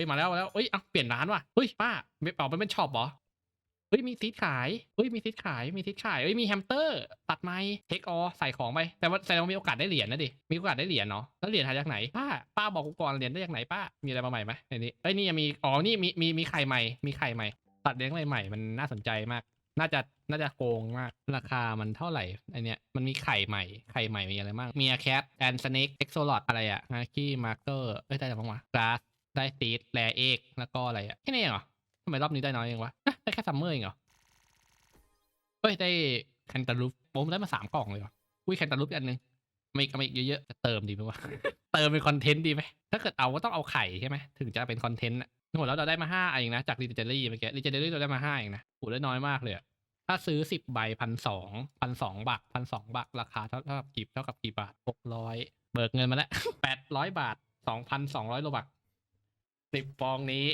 ฮ้ยมาแล้วมาแล้วเฮ้ยอะเปลี่ยนร้านว่ะเฮ้ยป้าไม่เปล่าเป็นช็อปเหรอเฮ้ยมีซีดขายเฮ้ยมีซีดขายมีซีดขายเฮ้ยมีแฮมสเตอร์ ตัดไม้เทคออใส่ของไปแต่ว่าแต่เรามีโอกาสได้เหรียญนะดิมีโอกาสได้เหรียญเนาะแล้วเหรียญหาจากไหนป้าป้าบอกกูก่อนเหรียญได้จากไหนป้ามีอะไรมาใหม่ไหมในนี้เอ้ยนี่ยังมีอ๋อนี่มีมีมีไข่ใหม่มีไข่ใหม่ ตัดเลี้ยงใหม่มันน่าสนใจมากน่าจะน่าจะโกงมาก ราคามันเท่าไหร่ไอเนี้ยมันมีไข่ใหม่ ไข่ใหม่มีอะไรบ้างมีแคทแอนสเน็กเอ็กโซลอดอะไรอะฮากี้มาร์เกอร์เอ้ยได้อะไรบ้างวะกราส ได้ซีดแรเอกแล้วก็อะไรอะแค่นี้เองเหรอทำไมรอบนี้ได้น้อยเองวะได้แค่ซัมเมอร์เองเหรอเฮ้ยได้แคนตาลูปผมได้มาสามกล่องเลยเหรออุ้ยแคนตาลูปอันนึงไม่เอามาอีกเยอะๆจะเติมดีไหมวะเติมเป็นคอนเทนต์ดีไหมถ้าเกิดเอาก็ต้องเอาไข่ใช่ไหมถึงจะเป็นคอนเทนต์อะโหแล้วเราได้มาห้าเองนะจากรีเจนรี่เมื่อกี้รีเจนรี่เราได้มาห้าเองนะโหได้น้อยมากเลยถ้าซื้อสิบใบพันสองพันสองบาทพันสองบาทราคาเท่าเท่ากับกี่เท่ากับกี่บาทหกร้อยเบิกเงินมาแล้วแปดร้อยบาทสองพันสองร้อยโลบัก สิบฟองนี้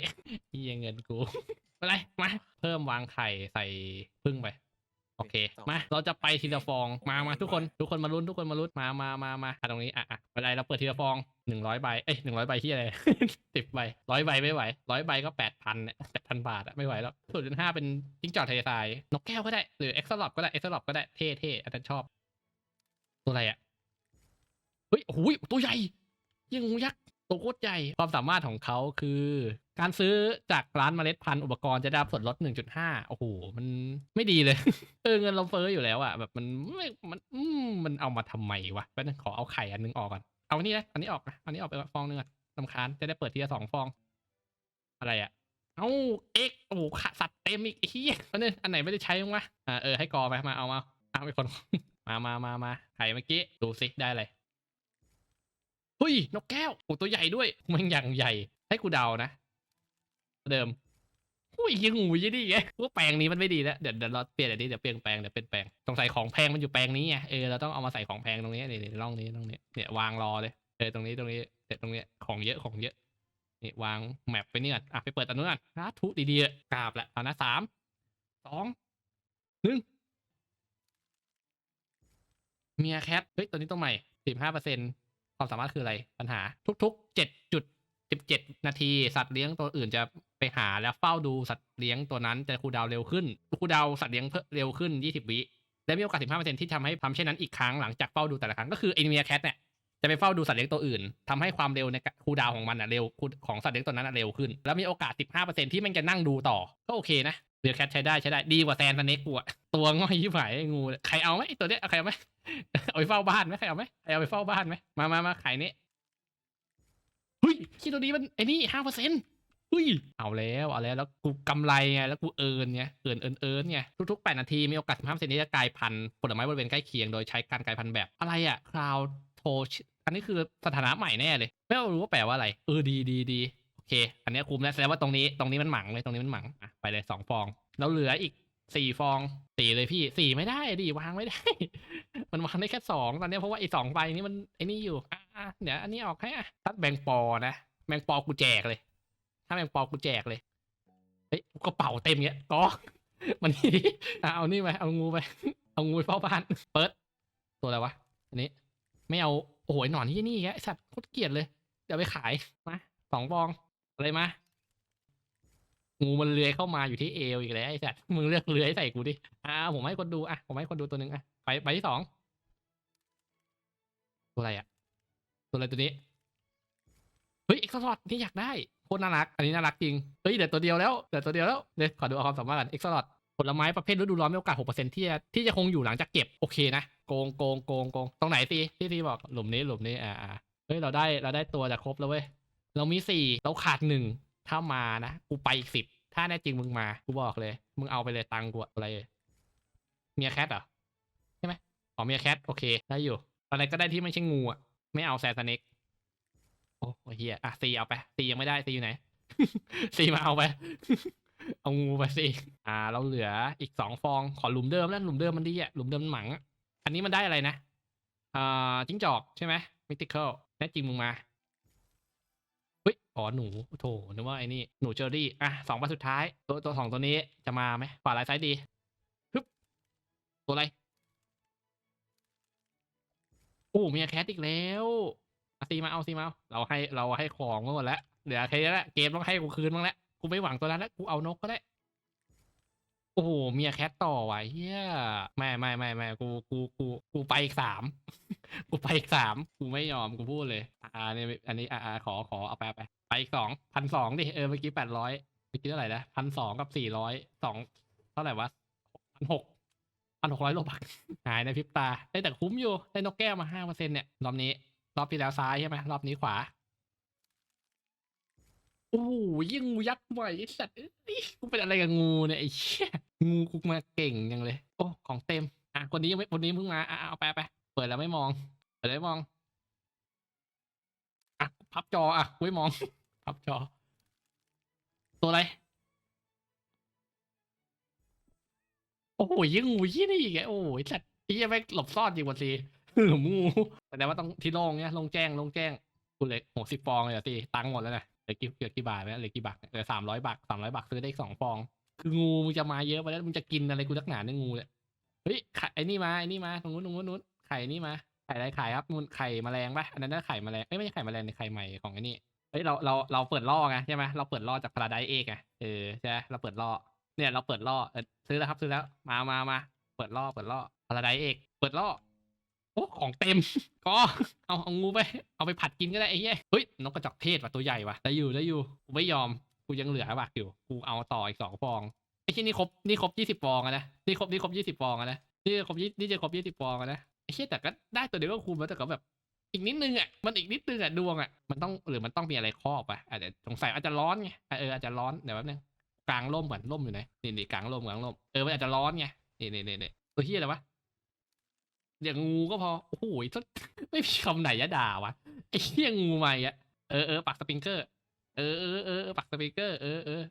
เฮียเงินกูอะไรมาเพิ่มวางไข่ใส่พึ่งไป โอเค มา เราจะไปทีละฟองมามาทุกคนทุกคนมาลุ้นทุกคนมาลุ้นมามามามาอะตรงนี้อะอะไม่เป็นไรเราเปิดทีละฟองหนึ่งร้อยใบเอ้ยหนึ่งร้อยใบที่อะไรสิบใบร้อยใบไม่ไหวร้อยใบก็แปดพันเนี่ยแปดพันบาทอะไม่ไหวแล้วศูนย์จุดห้าเป็นจิ้งจอกทะเลทรายนกแก้วก็ได้หรือเอ็กซ์ลอปก็ได้เอ็กซ์ลอปก็ได้เท่เท่อันนั้นชอบ ตัวอะไรอะเฮ้ยโอ้โหตัวใหญ่ยังงูยักษ์ ตัวโคตรใหญ่ความสามารถของเขาคือ การซื้อจากร้านเมล็ดพันธุ์อุปกรณ์จะได้ส่วนลด 1.5 โอ้โห มันไม่ดีเลย เออเงินเราเฟ้ออยู่แล้วอะแบบมันไม่มันอืมมันเอามาทำไมวะแป๊บนึงขอเอาไข่อันนึงออกก่อน เอาอันนี้นะอันนี้ออกนะอันนี้ออกไปฟองนึงอะลำคาญจะได้เปิดทีละสองฟอง อะไรอะเอ้าเอ็กโอ้โหขาสัตว์เต็มอีกไอ้เหี้ยอันนึงอันไหนไม่ได้ใช้มั้งวะอ่าเออให้กอไปมาเอามาเอาไปคนมามามามาไข่เมื่อกี้ดูสิได้อะไร เฮ้ยนกแก้วโอ้ตัวใหญ่ด้วยมันอย่างใหญ่ ให้กูเดานะ เดิมอุ้ยยังงูยี่นี่ไงว่าแปลงนี้มันไม่ดีแล้วเดี๋ยวเดี๋ยวเราเปลี่ยนอันนี้เดี๋ยวเปลี่ยนแปลงเดี๋ยวเป็นแปลงสงใสัยของแพงมันอยู่แปลงนี้ไงเออเราต้องเอามาใส่ของแพงตรงนี้เนี่นี่ร่องนี้ตรงนี้เนี่ยวางรอเลยเออตรงนี้ตรงนี้เสร็จตรงนี้ของเยอะของเยอะนี่วางแมปไปนี่ก่อนอะไปเปิดอันนู้นก่อนสาธุดีๆกราบแหละเอานะสามสองหนึ่งเมียแคทเฮ้ยตัวนี้ตัวใหม่สิบห้าเปอร์เซ็นต์ ความสามารถคืออะไรปัญหาทุกๆเจ็ดจุดสิบเจ็ดนาทีสัตว์เลี้ยงตัวอื่นจะไปหาแล้วเฝ้าดูสัตว์เลี้ยงตัวนั้นจะคูดาวเร็วขึ้นคูดาวสัตว์เลี้ยงเพิ่มเร็วขึ้นยี่สิบวิและมีโอกาสสิบห้าเปอร์เซ็นที่ทำให้ทำเช่นนั้นอีกครั้งหลังจากเฝ้าดูแต่ละครั้งก็คือไอเมียแคทเนี่ยจะไปเฝ้าดูสัตว์เลี้ยงตัวอื่นทำให้ความเร็วในคูดาวของมันอะเร็วของสัตว์เลี้ยงตัวนั้นอะเร็วขึ้น แล้วมีโอกาสสิบห้าเปอร์เซ็นที่มันจะนั่งดูต่อ ก็โอเคนะ เมียแคทใช้ได้ใช้ได้ดีกว่าแซนสเน็กกูอะตัวง่อยยิ่งไหวไอ้งูใครเอาไหมตัวเนี้ยเอาใครเอาไหมเอาไปเฝ้าบ้านไหมใครเอาไหมใครเอาไปเฝ้าบ้านไหมมามามาขายนี้เฮ้ยคิดตัวนี้มันไอ้นี่ห้าเปอร์เซ็นต์เฮ้ยเอาแล้วเอาแล้วแล้วกูกำไรไงแล้วกูเอินไงเอินเอินเอินไงทุกๆแปดนาทีมีโอกาสสิบห้าเปอร์เซ็นต์ที่จะกลายพันธุ์ผลไม้บริเวณใกล้เคียงโดยใช้การกลายพันธุ์แบบอะไรอะคราวโทอันนี้คือสถานะใหม่แน่เลย ไม่รู้ว่าแปลว่าอะไร เออดีดีดี เค อันนี้คุ้มแล้วแสดงว่าตรงนี้ตรงนี้มันหมังเลยตรงนี้มันหมังอะไปเลยสองฟอง แล้วเหลืออีกสี่ฟองสี่เลยพี่สี่ไม่ได้ดิวางไม่ได้ มันวางได้แค่สองตอนนี้เพราะว่าไอ้สองใบนี้มันไอ้นี่อยู่อะเดี๋ยวอันนี้ออกให้อะถ้าแบงปอนะแบงปอกูแจกเลย ถ้าแบงปอกูแจกเลยเฮ้ยกระเป๋าเต็มเงี้ยก็มันนี่ดิอะเอานี่ไปเอางูไปเอางูไปเฝ้าบ้านเปิดตัวอะไรวะอันนี้ ไม่เอาโอ้โหนอนที่นี่แกไอ้สัตว์โคตรเกลียดเลย เดี๋ยวไปขายมาสองฟอง อะไรมางูมันเลื้อยเข้ามาอยู่ที่เอวอีกแล้วไอ้สัตว์มึงเลือกเลื้อยใส่กูดิอ่าผมให้คนดูอะผมให้คนดูตัวหนึ่งอะไปไปที่สองตัวอะไรอะ ตัวอะไรตัวนี้เฮ้ยเอ็กซ์ลอดนี่อยากได้โคตรน่ารัก อันนี้น่ารักจริงเฮ้ยเดี๋ยวตัวเดียวแล้วเดี๋ยวตัวเดียวแล้วเดี๋ยวขอดูเอาความสามารถกันเอ็กซ์ลอดผลไม้ประเภทฤดูร้อนมีโอกาสหกเปอร์เซ็นที่จะที่จะคงอยู่หลังจากเก็บโอเคนะโกงโกงโกงโกงตรงไหนตีที่ตีบอกหลุมนี้หลุมนี้อ่าอ่าเฮ้ยเราได้เราได้ตัวจะครบแล้วเว้ย เรามีสี่เราขาดหนึ่งถ้ามานะกูไปอีกสิบถ้าแน่จริงมึงมากูบอกเลย มึงเอาไปเลยตังกูอะอะไรเมียแคทเหรอใช่ไหมอ๋อเมียแคทโอเคได้อยู่อะไรก็ได้ที่ไม่ใช่งูอะไม่เอาแซนสเน็กโอ้เฮียอะซีเอาไปซียังไม่ได้ซีอยู่ไหนซีมาเอาไปเอางูไปสิ อ่า เราเหลืออีกสองฟอง ขอหลุมเดิมแล้วหลุมเดิมมันดีอะ หลุมเดิมมันหมังอะอันนี้มันได้อะไรนะ อ่า จิ้งจอกใช่ไหมมิติเคิลแน่จริงมึงมา เฮ้ยอ๋อหนูโถนึกว่าไอ้นี่หนูเจอรี่อะสองใบสุดท้าย ตัวตัวสองตัวนี้จะมาไหมขวาลายซ้ายดีฮึบตัวอะไรโอ้มีแคทอีกแล้วซีมาเอาซีมาเอาเราให้เราให้ของมาหมดแล้วเหลือแค่นี้แหละเกมต้องให้กูคืนบ้างแล้วกูไม่หวังตัวนั้นแล้วกูเอานกก็ได้ โอ้โหเมียแคทต่อว่ะเฮียไม่ไม่ไม่ไม่กูกูกูกูไปอีกสามกูไปอีกสามกูไม่ยอมกูพูดเลย อ่าเนี่ยอันนี้อ่าขอขอเอาไปไปไปอีกสองพันสองดิเออเมื่อกี้แปดร้อยเมื่อกี้เท่าไหร่นะพันสองกับสี่ร้อยสองเท่าไหร่วะพันหกพันหกร้อยโลบักหายในพริบตาได้แต่คุ้มอยู่ได้นกแก้วมาห้าเปอร์เซ็นต์เนี่ยรอบนี้ รอบที่แล้วซ้ายใช่ไหมรอบนี้ขวา โอ้โหยิ่งงูยักษ์ใหม่ไอ้สัตว์เอ้ยกูเป็นอะไรกับงูเนี่ยไอ้เชี่ยงูกูมาเก่งยังเลย โอ้ของเต็ม อะคนนี้ยังไม่คนนี้เพิ่งมาอะเอาไปไปเปิดแล้วไม่มองเปิดแล้วไม่มองอะพับจออะกูไม่มอง พับจอ ตัวอะไร โอ้โหยิ่งงูยี่นี่อีกไงโอ้ยสัตว์ไอ้เหี้ยังไม่หลบซ่อนจริงวันสิหลุมงูแสดงว่าต้องที่โล่งเนี่ยโล่งแจ้งโล่งแจ้งกูเล็กหกสิบฟองเลยสิตังค์หมดแล้วนะ เหลือกี่เหลือกี่บาทแล้วเหลือกี่บาทเหลือสามร้อยบาทสามร้อยบาทซื้อได้อีกสองฟอง คืองูมึงจะมาเยอะไปแล้วมึงจะกินอะไรกูนักหนาเนี่ยงูเนี่ยเฮ้ยไข่ไอ้นี่มาไอ้นี่มาตรงนู้นตรงนู้นนู้นไข่นี่มาไข่อะไรไข่ครับมูลไข่แมลงปะอันนั้นน่าไข่แมลงเอ้ยไม่ใช่ไข่แมลงในไข่ใหม่ของไอ้นี่เฮ้ยเราเราเราเปิดล่อไงใช่ไหมเราเปิดล่อจากพาราไดเอกไงเออใช่เราเปิดล่อเนี่ยเราเปิดล่อเออซื้อแล้วครับซื้อแล้วมามามาเปิดล่อเปิดล่อพาราไดเอกเปิดล่อ โอ้ของเต็ม ก็เอาเอางูไป เอาไปผัดกินก็ได้ไอ้เหี้ยเฮ้ยนกกระจอกเทศว่ะตัวใหญ่ว่ะได้อยู่ได้อยู่กูไม่ยอมกูยังเหลือบักอยู่กูเอาต่ออีกสองฟองไอ้ที่นี่ครบนี่ครบยี่สิบฟองอะนะนี่ครบนี่ครบยี่สิบฟองอะนะนี่ครบยี่นี่จะครบยี่สิบฟองอะนะไอ้เชี่ยแต่ก็ได้ตัวเดียวก็คุ้มแล้วแต่ก็แบบ อีกนิดนึงอะมันอีกนิดนึงอะดวงอะมันต้องหรือมันต้องมีอะไรครอบอะอาจจะสงสัยอาจจะร้อนไงเอออาจจะร้อนเดี๋ยวแป๊บนึงกลางร่มก่อนร่มอยู่ไหนนี่นี่กลางร่มกลางร่มเออมันอาจจะร้อนไงนี่นี่นี่นี่ตัวเฮียอะไรวะ อย่างงูก็พอ โอ้โหถ้าไม่มีคำไหนจะด่าวะไอ้เฮียงูใหม่อะเออเออปักสปริงเกอร์ เออเออเออปักสปริงเกอร์ เออเออ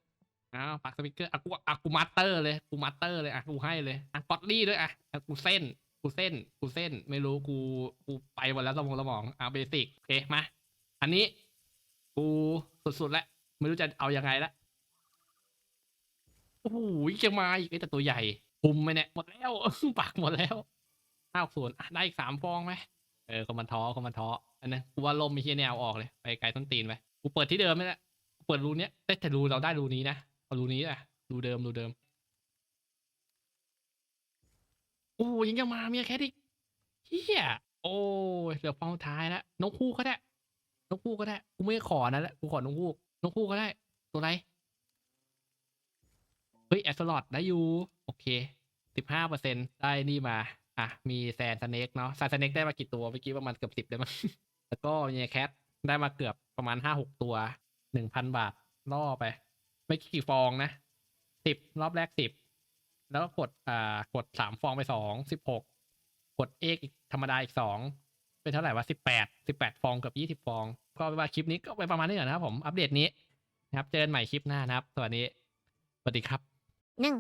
อ้าวปักสปิงเกอร์อะกูอะกูมาสเตอร์เลยกูมาสเตอร์เลยอะกูให้เลยอะกอตลี่ด้วยอะอะกูเส้น กูเส้น กูเส้น ไม่รู้กูกูไปหมดแล้วสมองสมองอะเบสิกโอเคมา อันนี้ กูสุดๆแล้วไม่รู้จะเอายังไงละโอ้โหจะมาอีกแต่ตัวใหญ่คุมไหมเนี่ยหมดแล้วปักหมดแล้ว ห้าส่วนย์ได้อีกสามฟองไหมเออคอมมันท้อคอมมันท้ออันนั้นกูว่าลมมีเฮียแนวออกเลยไปไกลต้นตีนไปกูเปิดที่เดิมไม่ละเปิดรูเนี้ยแต่แต่รูเราได้รูนี้นะเอารูนี้อะรูเดิมรูเดิมโอ้ยังจะมาเมียแคทอีกเฮียโอ้ยเหลือฟองท้ายแล้วนกคู่ก็ได้นกคู่ก็ได้กูไม่ขอนั่นแหละกูขอนกคู่นกคู่ก็ได้ ตัวไหนเฮ้ยแอสโลอดได้อยู่ โอเคสิบห้าเปอร์เซ็นได้นี่มา อะมีแซนสเน็กเนาะแซนสเน็กได้มากี่ตัวเมื่อกี้ประมาณเกือบสิบได้มั้งแล้วก็เนี่ยแคทได้มาเกือบประมาณห้าหกตัวหนึ่งพันบาทล่อไป ไม่กี่ฟองนะสิบรอบแรกสิบแล้วก็กดอ่ากดสามฟองไปสองสิบหกกดเอกอีกธรรมดาอีกสองเป็นเท่าไหร่วะสิบแปดสิบแปดฟองเกือบยี่สิบฟอง ก็ไปว่าคลิปนี้ก็ไปประมาณนี้ก่อนนะครับผมอัปเดตนี้นะครับเจอกันใหม่คลิปหน้านะครับสวัสดีสวัสดีครับหนึ่ง